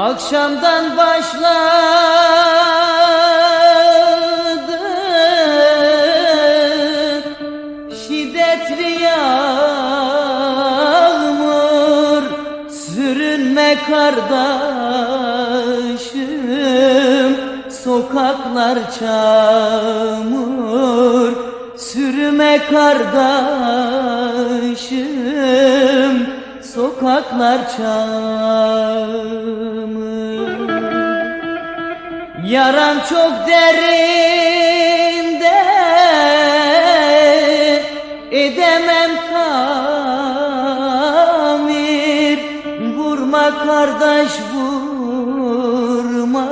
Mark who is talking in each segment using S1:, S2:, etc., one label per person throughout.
S1: Akşamdan başladı. Şiddetli yağmur Sürünme kardeşim. Sokaklar çamur Sürme kardeşim sokaklar çamur Yaram çok derinde Edemem tamir. Vurma kardeş vurma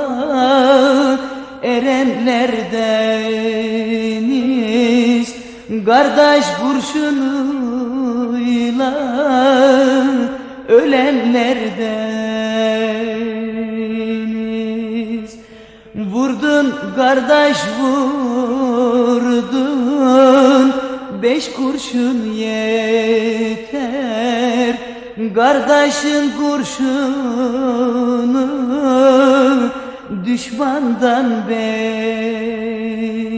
S1: Erenlerdeniz Kardeş kurşunuyla Ölenlerdeniz Vurdun kardeş vurdun Beş kurşun yeter. Kardeşin kurşunu Düşmandan beter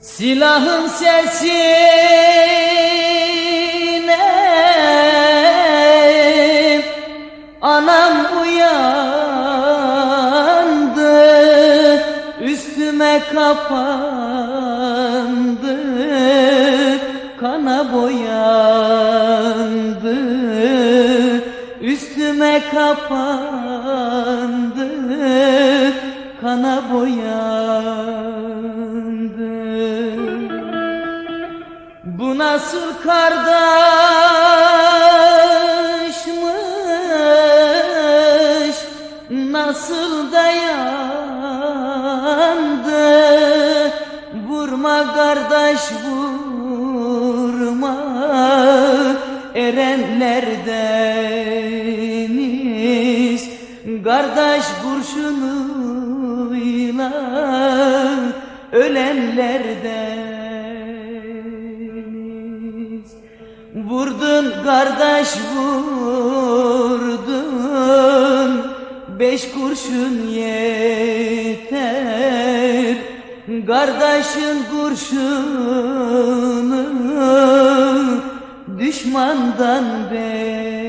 S1: Silahın sesine. Anam uyandı Üstüme kapandı Kana boyandı Üstüme kapandı Kana boyandı nasıl kardeşmiş Nasıl dayandı? Vurma kardeş vurma Erenlerdeniz Kardeş kurşunuyla ölenlerdeniz Vurdun kardeş vurdun. Beş kurşun yeter. Kardeşin kurşunu Düşmandan beter